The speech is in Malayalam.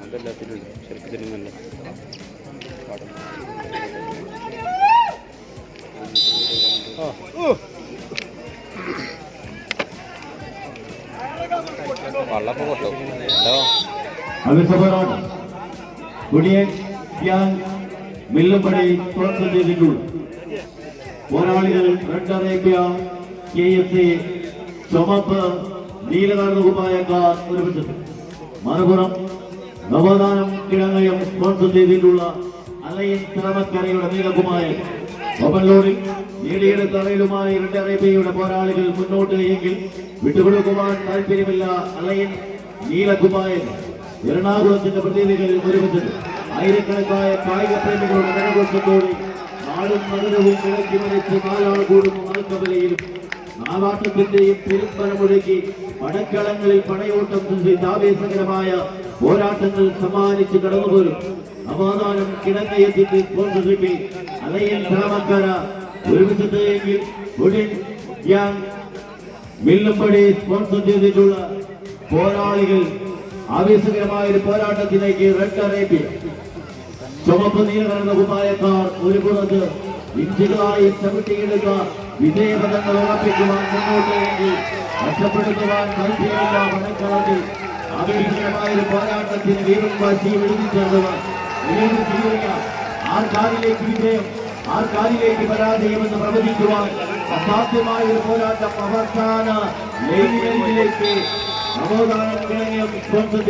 അതെല്ലാത്തിലും ചെറുപ്പത്തിലും നല്ല പാടും വള്ളപ്പോ കൊട്ടോ ഹലോ അവിസഭരാണ് കുടിയൻ ത്യാൻ മില്ലുംപടി സ്പോൺസർ ചെയ്തിട്ടുള്ള പോരാളികൾ red Arabia K S A ചുമപ്പ് നീലകർണ കുപ്പായക്കാർ മറുപുറം നവോത്ഥാനം കിഴങ്ങയം സ്പോൺസർ ചെയ്തിട്ടുള്ള അലയൻ തിറമക്കരയുടെ നീലകുമായ ഓപ്പൺലോഡിൽ നേടിയെടുത്ത തറയിലുമായി രണ്ട് അറേബ്യയുടെ പോരാളികൾ മുന്നോട്ട് എങ്കിൽ വിട്ടുകൊടുക്കുവാൻ താല്പര്യമില്ല അലയൻ നീലകുമായൻ എറണാകുളത്തിന്റെ പ്രതിനിധികൾ ഒരുമിച്ചത് ആയിരക്കണക്കായ കായിക പ്രേമികളുടെ കരഘോഷത്തോടെ നാടും നഗരവും കിഴക്കി മരിച്ച് നാലാൾ കൂടും മൽക്കവലയിലും നാലാട്ടത്തിന്റെയും പെരുമ്പര പടക്കളങ്ങളിൽ പടയോട്ടം ആവേശകരമായ പോരാട്ടങ്ങൾ സമ്മാനിച്ച് കടന്നുപോലും സമാധാനം കിടക്കയത്തിന്റെ സ്പോൺസർഷിപ്പിൽ അലയൻ ധാമക്കാര ഞാൻ മില്ലുംപടി സ്പോൺസർ ചെയ്തിട്ടുള്ള പോരാളികൾ ആവേശകരമായ ഒരു പോരാട്ടത്തിലേക്ക് റെഡ് അറേബ്യ ചുമപ്പ് നീലകലർന്ന കുപ്പായക്കാർ ഒരു പുറത്ത് ഇഞ്ചുകളായി ചവിട്ടിയിടുക വിജയപദങ്ങൾ ഉറപ്പിക്കുവാൻ മുന്നോട്ട് വേണ്ടി രക്ഷപ്പെടുത്തുവാൻ താല്പര്യമില്ല മണക്കളത്തിൽ ആവേശകരമായ ഒരു പോരാട്ടത്തിന് വീറും വാശിയും എഴുതി ചേർന്നവർ. ഏത് ചെയ്യുക ആർക്കാരിലേക്ക് വിജയം ആർക്കാരിലേക്ക് പരാജയമെന്ന് പ്രവചിക്കുവാൻ അസാധ്യമായ ഒരു പോരാട്ടം അവസാന ലൈനിലേക്ക് നവോത്ഥാനം സ്പോൺസർ